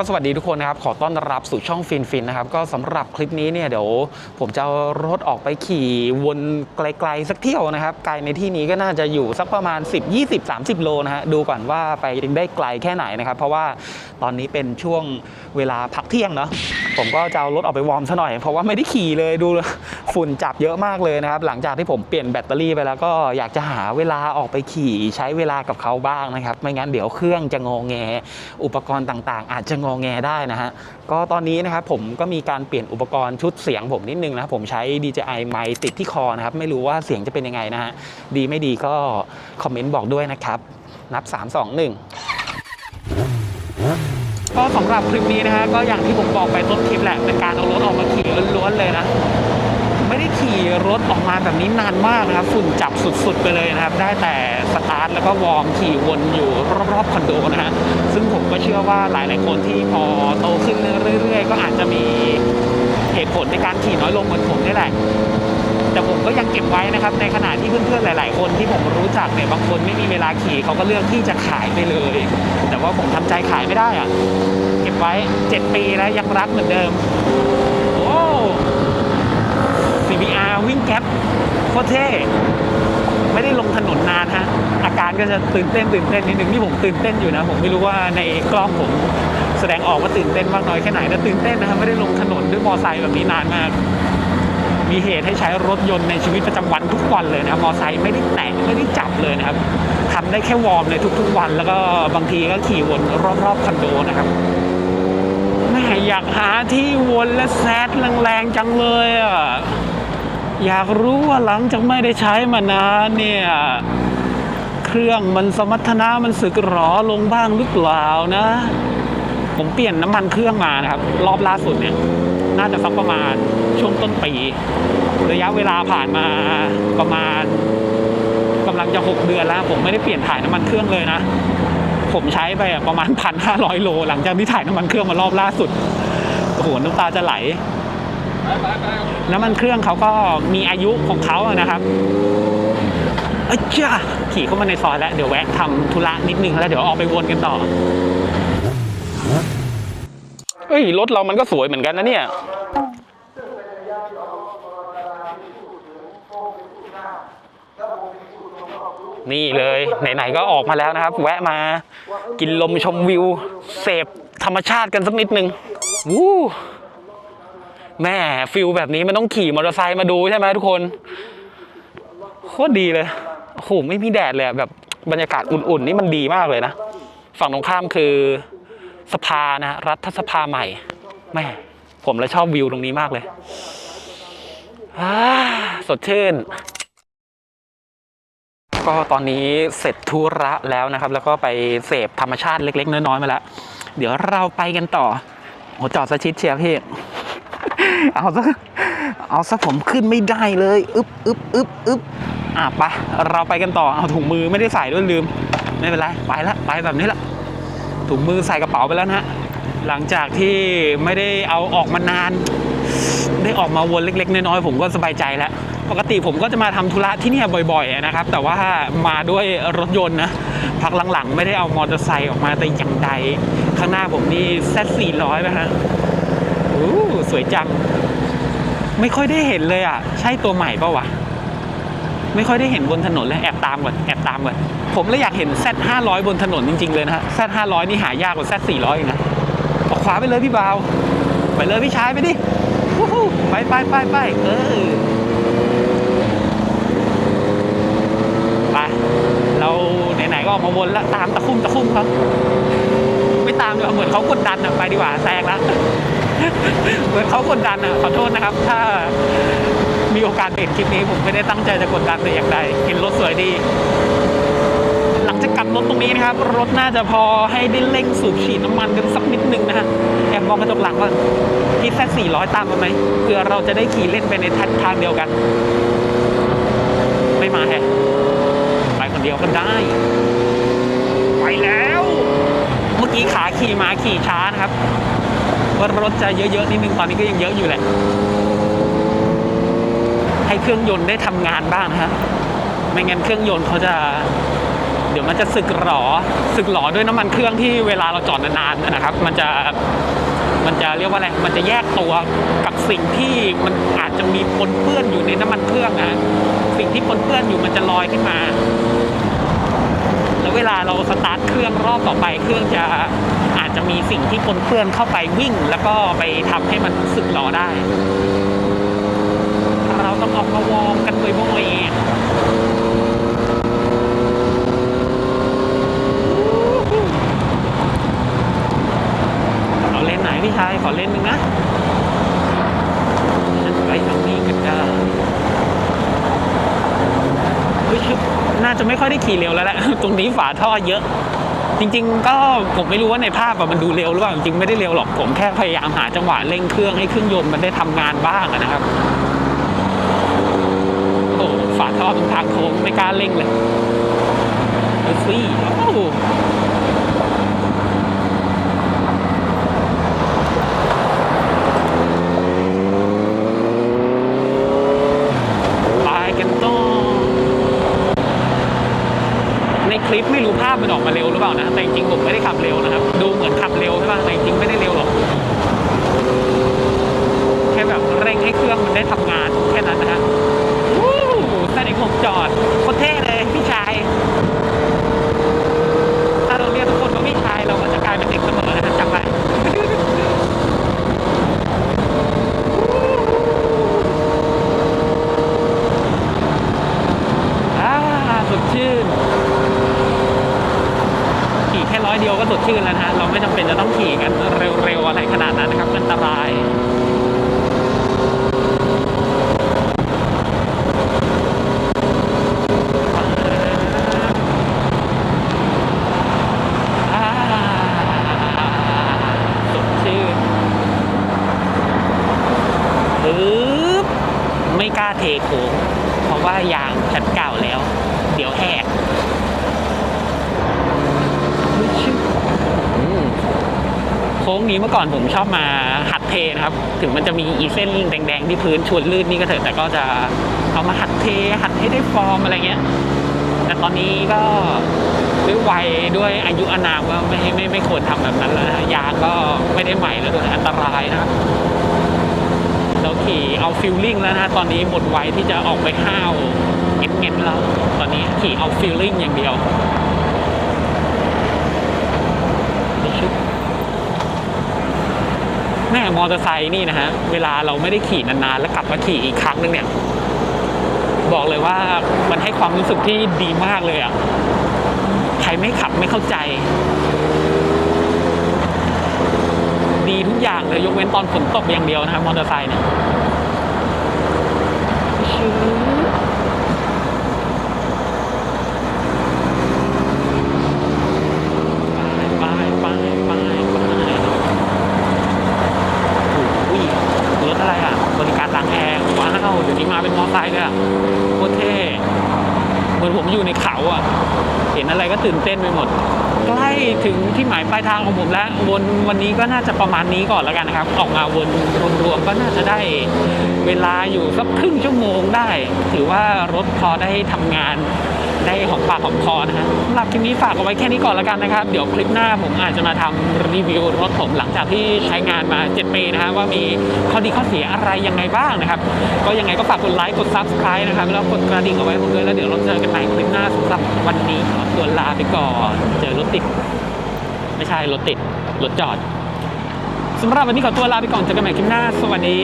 ก็สวัสดีทุกคนนะครับ ขอต้อนรับสู่ช่องฟินฟินนะครับ ก็สำหรับคลิปนี้เนี่ยเดี๋ยวผมจะรถออกไปขี่วนไกลๆสักเที่ยวนะครับ ไกลในที่นี้ก็น่าจะอยู่สักประมาณ 10 20 30 โลนะฮะ ดูก่อนว่าไปได้ไกลแค่ไหนนะครับ เพราะว่าตอนนี้เป็นช่วงเวลาพักเที่ยงเนาะ ผมก็จะเอารถออกไปวอร์มซะหน่อย เพราะว่าไม่ได้ขี่เลยดู ฝุ่นจับเยอะมากเลยนะครับ หลังจากที่ผมเปลี่ยนแบตเตอรี่ไปแล้วก็อยากจะหาเวลาออกไปขี่ใช้เวลากับเขาบ้างนะครับ ไม่งั้นเดี๋ยวเครื่องจะงอแง อุปกรณ์ต่างๆ อาจจะงอแงได้นะฮะก็ตอนนี้นะครับผมก็มีการเปลี่ยนอุปกรณ์ชุดเสียงผมนิดนึงนะครับผมใช้ DJI ไมค์ติดที่คอนะครับ ไม่รู้ว่าเสียงจะเป็นยังไงนะฮะดีไม่ดีก็คอมเมนต์บอกด้วยนะครับนับ 3 2 1ก็สำหรับคลิปนี้นะฮะก็อย่างที่ผมบอกไปต้นคลิปแหละเป็นการเอารถออกมาขี่ล้วนๆเลยนะ รถออกมาแบบนี้นานมากนะครับ ฝุ่นจับสุดๆไปเลยนะครับ ได้แต่สตาร์ทแล้วก็วอร์มขี่วนอยู่รอบๆคอนโดนะฮะซึ่งผมก็เชื่อว่าหลายๆคนที่พอโตขึ้นเรื่อยๆ ก็อาจจะมีเหตุผลในการขี่น้อยลงเหมือนผมนี่แหละแต่ผมก็ยังเก็บไว้นะครับ ในขณะที่เพื่อนๆหลาย ๆ คนที่ผมรู้จักเนี่ยบางคนไม่มีเวลาขี่เขาก็เลือกที่จะขายไปเลย แต่ว่าผมทำใจขายไม่ได้อะเก็บไว้ 7 ปีแล้วยังรักเหมือนเดิมโอ้ CBR วิ่งแก๊ปโคตรเท่ไม่ได้ลงถนนนานฮะอาการก็จะตื่นเต้นตื่นเต้นนิดนึงนี่ผมตื่นเต้นอยู่นะ ผมไม่รู้ว่าในกล้องผมแสดงออกว่าตื่นเต้นมากน้อยแค่ไหนแต่ตื่นเต้นนะครับไม่ได้ลงถนนด้วยมอไซค์แบบนี้นานมาก มีเหตุให้ใช้รถยนต์ในชีวิตประจำวันทุกวันเลยนะมอไซค์ไม่ได้แตะไม่ได้จับเลยนะครับทำได้แค่วอร์มเลยทุก ๆ วัน แล้วก็บางทีก็ขี่วนรอบๆคอนโดนะครับแม่อยากหาที่วนและแซดแรงๆจังเลยอะ อยากรู้ว่าหลังจากไม่ได้ใช้มานานเนี่ย เครื่องมันสมรรถนะมันสึกหรอลงบ้างหรือเปล่านะ ผมเปลี่ยนน้ำมันเครื่องมานะครับ รอบล่าสุดเนี่ย น่าจะสักประมาณช่วงต้นปี ระยะเวลาผ่านมาประมาณกำลังจะหกเดือนแล้ว ผมไม่ได้เปลี่ยนถ่ายน้ำมันเครื่องเลยนะ ผมใช้ไปอะประมาณพันห้าร้อยโล หลังจากที่ถ่ายน้ำมันเครื่องมารอบล่าสุดโอ้โหน้ำตาจะไหล น้ำมันเครื่องเขาก็มีอายุของเขาอะนะครับเอ้ยจ้าขี่เข้ามาในซอยแล้ว เดี๋ยวแวะทำธุระนิดนึงแล้วเดี๋ยวออกไปวนกันต่อเฮ้ยรถเรามันก็สวยเหมือนกันนะเนี่ยนี่เลยไหนๆก็ออกมาแล้วนะครับ แวะมากินลมชมวิว เสพธรรมชาติกันสักนิดนึงวู้ แม่ฟิลแบบนี้มันต้องขี่มอเตอร์ไซค์มาดูใช่ไหมทุกคนโคตรดีเลยโอ้โหไม่มีแดดเลยแบบบรรยากาศอุ่นๆนี่มันดีมากเลยนะ ฝั่งตรงข้ามคือสภานะรัฐสภาใหม่แม่ผมเลยชอบวิวตรงนี้มากเลยสดชื่น ก็ตอนนี้เสร็จธุระแล้วนะครับ แล้วก็ไปเสพธรรมชาติเล็ก ๆ น้อยๆมาแล้ว เดี๋ยวเราไปกันต่อโอ้จอดสะชิดเชียร์พี่ เอาซะเอาซะผมขึ้นไม่ได้เลยอึ๊บอึ๊บอึ๊บอึ๊บอะไปเราไปกันต่อเอาถุงมือไม่ได้ใส่ด้วยลืม ไม่เป็นไรไปละไปแบบนี้ละถุงมือใส่กระเป๋าไปแล้วนะฮะหลังจากที่ไม่ได้เอาออกมานาน ได้ออกมาวนเล็กๆน้อยๆผมก็สบายใจแล้วปกติผมก็จะมาทำธุระที่นี่บ่อยๆนะครับ แต่ว่ามาด้วยรถยนต์นะพักหลังๆ ไม่ได้เอามอเตอร์ไซค์ออกมาแต่อย่างใด ข้างหน้าผมนี่แซดสี่ร้อยนะฮะ อู้สวยจัง ไม่ค่อยได้เห็นเลยอะ ใช่ตัวใหม่เปล่าวะ ไม่ค่อยได้เห็นบนถนนเลยแอบตามก่อนแอบตามก่อนผมเลยอยากเห็น Z 500 บนถนนจริง ๆ เลยนะฮะ Z 500 นี่หายากกว่า Z 400 อีกนะออกขวาไปเลยพี่บาว ไปเลยพี่ชายไปดิไปไปไปไปเออไปเราไหนๆก็ออกมาวนแล้วตามตะคุ่มตะคุ่มเขาไม่ตามดีกว่าเหมือนเขากดดันอะไปดีกว่าแซงแล้ว เหมือนเขากดดันอะขอโทษนะครับ ถ้ามีโอกาสเห็นคลิปนี้ ผมไม่ได้ตั้งใจจะกดดันแต่อย่างใดเห็นรถสวยดี หลังจากกลับรถตรงนี้นะครับ รถน่าจะพอให้ได้เร่งสูบฉีดน้ำมันกันสักนิดนึงนะฮะแอบมองกระจกหลังว่าพี่แซสี่ร้อยตามมาไหมเพื่อเราจะได้ขี่เล่นไปในทางทางเดียวกัน ไม่มาแฮะไปคนเดียวก็ได้ไปแล้ว เมื่อกี้ขาขี่มาขี่ช้านะครับ ว่ารถจะเยอะๆนิดนึงตอนนี้ก็ยังเยอะอยู่แหละ ให้เครื่องยนต์ได้ทำงานบ้างนะฮะไม่งั้นเครื่องยนต์เขาจะ เดี๋ยวมันจะสึกหรอสึกหรอด้วยน้ำมันเครื่องที่เวลาเราจอดนานๆนะครับ มันจะมันจะเรียกว่าอะไร มันจะแยกตัวกับสิ่งที่มันอาจจะมีปนเปื้อนอยู่ในน้ำมันเครื่องนะสิ่งที่ปนเปื้อนอยู่มันจะลอยขึ้นมา ล้วเวลาเราสตาร์ทเครื่องรอบต่อไป เครื่องจะอาจจะมีสิ่งที่ปนเปื้อนเข้าไปวิ่ง แล้วก็ไปทำให้มันสึกหรอได้ เราต้องออกมาวอร์มกันบ่อยๆเอาเล่นไหนพี่ชายขอเล่นหนึ่งนะฉันไปทางนี้กันได้เฮ้ยชิบน่า จะไม่ค่อยได้ขี่เร็วแล้วแหละตรงนี้ฝาท่อเยอะ จริง ๆ ก็ผมไม่รู้ว่าในภาพมันดูเร็วหรือเปล่าจริงๆไม่ได้เร็วหรอกผมแค่พยายามหาจังหวะเร่งเครื่องให้เครื่องยนต์มันได้ทำงานบ้างนะครับโอ้ฝาท่อเป็นทางโค้งไม่กล้าเร่งเลยดูสิโอ้โหไปกันต่อใน คลิปไม่รู้ภาพมันออกมาเร็วหรือเปล่านะแต่จริงๆผมไม่ได้ขับเร็วนะครับ ดูเหมือนขับเร็วใช่ป่ะแต่จริงๆไม่ได้เร็วหรอก แค่แบบเร่งให้เครื่องมันได้ทำงานแค่นั้นนะฮะวู้แต่เด็กผมจอดโคตรเท่เลยพี่ชาย ถ้าเราเรียกทุกคนว่าพี่ชายเราก็จะกลายเป็นเด็กเสมอนะจำไว้อ่าสดชื่น ขี่แค่ร้อย เดียวก็สดชื่นแล้วนะฮะเราไม่จำเป็นจะต้องขี่กันเร็วๆอะไรขนาดนั้นนะครับอันตรายอ่าสดชื่นปึ๊บไม่กล้าเทโค้งเพราะว่ายางฉันเก่าแล้ว เดี๋ยวแหกอืมโค้งนี้เมื่อก่อนผมชอบมาหัดเทนะครับ ถึงมันจะมีอีเส้นแดงๆที่พื้นชวนลื่นนี่ก็เถอะแต่ก็จะเอามาหัดเทหัดให้ได้ฟอร์มอะไรเงี้ย แต่ตอนนี้ก็ด้วยวัยด้วยอายุอานามก็ไม่ไม่ไม่ควรทำแบบนั้นแล้วนะยางก็ไม่ได้ใหม่แล้วด้วยอันตรายนะครับเราขี่เอาฟิลลิ่งแล้วนะตอนนี้หมดวัยที่จะออกไปห้าวเก็บเก็บแล้วตอนนี้ขี่เอาฟิลลิ่งอย่างเดียว แม่มอเตอร์ไซค์นี่นะฮะ เวลาเราไม่ได้ขี่นานๆ แล้วกลับมาขี่อีกครั้งนึงเนี่ย บอกเลยว่ามันให้ความรู้สึกที่ดีมากเลยอะ ใครไม่ขับไม่เข้าใจ ดีทุกอย่างเลยยกเว้นตอนฝนตกอย่างเดียวนะครับมอเตอร์ไซค์เนี่ยชื้อไปไปไปไปโอ้ยรถอะไรอะ บริการล้างแอร์ว้าวเดี๋ยวนี้ มาเป็นมอเตอร์ไซค์เลยอะโคตรเท่เหมือนผมอยู่ในเขาอะเห็นอะไรก็ตื่นเต้นไปหมด ใกล้ถึงที่หมายปลายทางของผมแล้ว วนวันนี้ก็น่าจะประมาณนี้ก่อนแล้วกันนะครับ ออกมาวนรวมๆก็น่าจะได้เวลาอยู่สักครึ่งชั่วโมงได้ ถือว่ารถพอได้ทำงาน ได้หอมปากหอมคอนะฮะสำหรับคลิปนี้ฝากเอาไว้แค่นี้ก่อนล้วกันนะครับ เดี๋ยวคลิปหน้าผมอาจจะมาทำรีวิวรถผมหลังจากที่ใช้งานมา 7 ปีนะฮะว่ามีข้อดีข้อเสียอะไรยังไงบ้างนะครับ ก็ยังไงก็ฝากกดไลค์กด subscribe นะครับแล้วกดกระดิ่งเอาไว้ผมด้วยแล้วเดี๋ยวเราเจอกันใหม่คลิปหน้าสำหรับวันนี้ขอตัวลาไปก่อน เจอรถติด ไม่ใช่รถติดรถจอดสำหรับวันนี้ขอตัวลาไปก่อนเจอกันใหม่คลิปหน้า สวัสดี